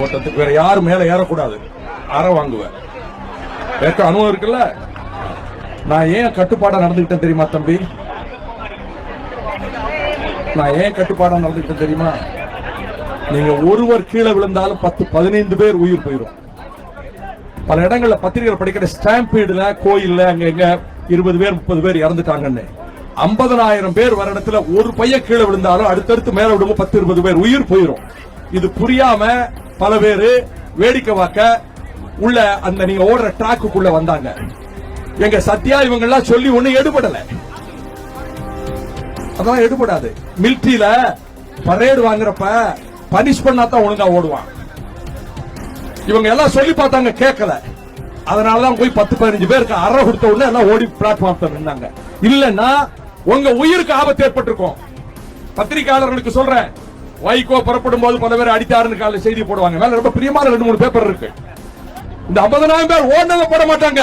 ஓட்டத்துக்கு வேற யாரும் மேல ஏறக்கூடாது. அற வாங்குவேன். ஏற்க அனுபவம் இருக்குல்ல? நான் ஏன் கட்டுப்பாடா நடந்துகிட்டேன் தெரியுமா தம்பி? நான் ஏன் கட்டுப்பாடா நடந்துகிட்டேன் தெரியுமா? நீங்க ஒருவர் கீழே விழுந்தாலும் பத்து பதினைந்து பேர் உயிர் போயிடும் பல இடங்கள்ல பத்திரிகைகள் படிக்கிற ஸ்டாம்பீடுல கோயில்ல அங்க எங்க இருபது பேர் முப்பது பேர் இறந்துட்டாங்கன்னு. ஐம்பதனாயிரம் பேர் வர இடத்துல ஒரு பையன் கீழே விழுந்தாலும் அடுத்தடுத்து மேல விடும்போது பத்து இருபது பேர் உயிர் போயிடும் இது புரியாம பல பேரு வேடிக்கை பார்க்க உள்ள அந்த நீங்க ஓடுற டிராக்குள்ள வந்தாங்க. எங்க சத்யா இவங்க எல்லாம் சொல்லி ஒண்ணு எடுபடல. அதெல்லாம் எடுபடாது. மிலிட்ரியில பரேடு வாங்குறப்ப பனிஷ் பண்ணா தான் ஒழுங்கா ஓடுவான். இவங்க எல்லாம் சொல்லி பார்த்தாங்க கேட்கல. அதனாலதான் போய் பத்து பதினஞ்சு பேருக்கு அற கொடுத்த உடனே எல்லாம் ஓடி பிளாட்ஃபார்ம் நின்னாங்க. இல்லன்னா உங்க உயிருக்கு ஆபத்து ஏற்பட்டிருக்கும். பத்திரிகையாளர்களுக்கு சொல்றேன். வைகோ புறப்படும் போது பல பேர் அடித்தாருன்னு கால செய்தி போடுவாங்க. மேல ரொம்ப பிரியமான ரெண்டு மூணு பேப்பர் இருக்கு. இந்த ஐம்பதனாயிரம் பேர் ஓடினவங்க போட மாட்டாங்க.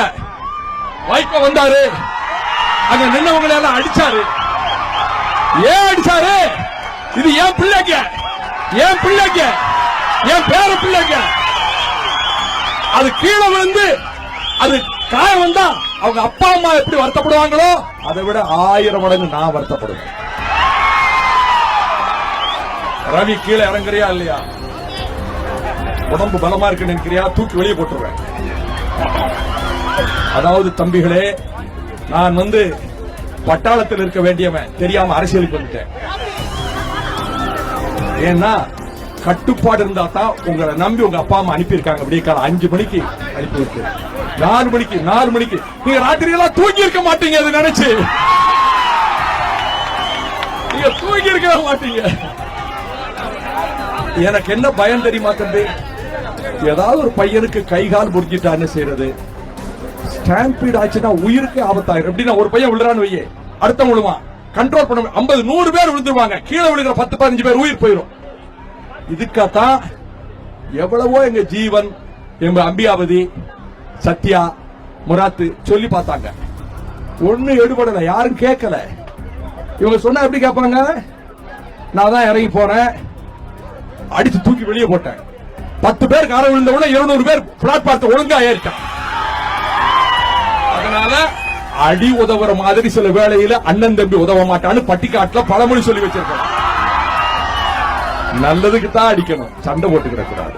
வைகோ வந்தாரு. அங்க நின்னவங்களை எல்லாம் அடிச்சாரு. ஏன் அடிச்சாரு? இது ஏன் பிள்ளைங்க? ஏன் பிள்ளைங்க? ஏன் பேர பிள்ளைங்க? அது கீழே விழுந்து அது காயம் வந்தா அவங்க அப்பா அம்மா எப்படி வருத்தப்படுவாங்களோ அதை விட ஆயிரம் மடங்கு நான் வருத்தப்படுவேன். ரவி கீழே இறங்குறியா இல்லையா? உடம்பு பலமா இருக்கு நினைக்கிறியா? தூக்கி வெளியே போட்டுருவேன். அதாவது தம்பிகளே நான் வந்து பட்டாளத்தில் இருக்க வேண்டியவன். தெரியாம அரசியலுக்கு வந்துட்டேன். ஏன்னா கட்டுப்பாடு இருந்தா தான் உங்களை நம்பி உங்க அப்பா அம்மா அனுப்பியிருக்காங்க. அப்படியே காலை அஞ்சு மணிக்கு அனுப்பி இருக்கு நாலு மணிக்கு நாலு மணிக்கு. நீங்க ராத்திரி எல்லாம் தூங்கி இருக்க மாட்டீங்க அதை நினைச்சு. நீங்க தூங்கி இருக்க மாட்டீங்க. எனக்கு என்ன பயம் தெரியுமா தம்பி? ஏதாவது ஒரு பையனுக்கு கை கால் முடிஞ்சிட்டான்னு செய்யறது ஸ்டாம்பீட் ஆச்சுன்னா உயிருக்கு ஆபத்தாயிரும். எப்படின்னா ஒரு பையன் விழுறான்னு வையே. அடுத்த விழுவான். கண்ட்ரோல் பண்ண ஐம்பது நூறு பேர் விழுந்துருவாங்க. கீழே விழுகிற பத்து பதினஞ்சு பேர் உயிர் போயிடும் இதுக்காகத்தான் எவ்வளவோ எங்க ஜீவன் எங்க அம்பியாவதி சத்யா முராத்து சொல்லி பார்த்தாங்க. ஒண்ணு எடுபடல. யாரும் கேட்கல. இவங்க சொன்னா எப்படி கேட்பாங்க? நான் தான் இறங்கி போறேன். அடிச்சு தூக்கி வெளியே போட்டாங்க. பத்து பேர் கார விழுந்த உடனே இருநூறு பேர் பிளாட்பார்த்த ஒழுங்கா ஏறிட்டான் அதனால அடி உதவுற மாதிரி சில வேளையில அண்ணன் தம்பி உதவ மாட்டான்னு பட்டிக்காட்டுல பழமொழி சொல்லி வச்சிருக்காங்க. நல்லதுக்கு தான் அடிக்கணும். சண்டை போட்டுக்கிற கூடாது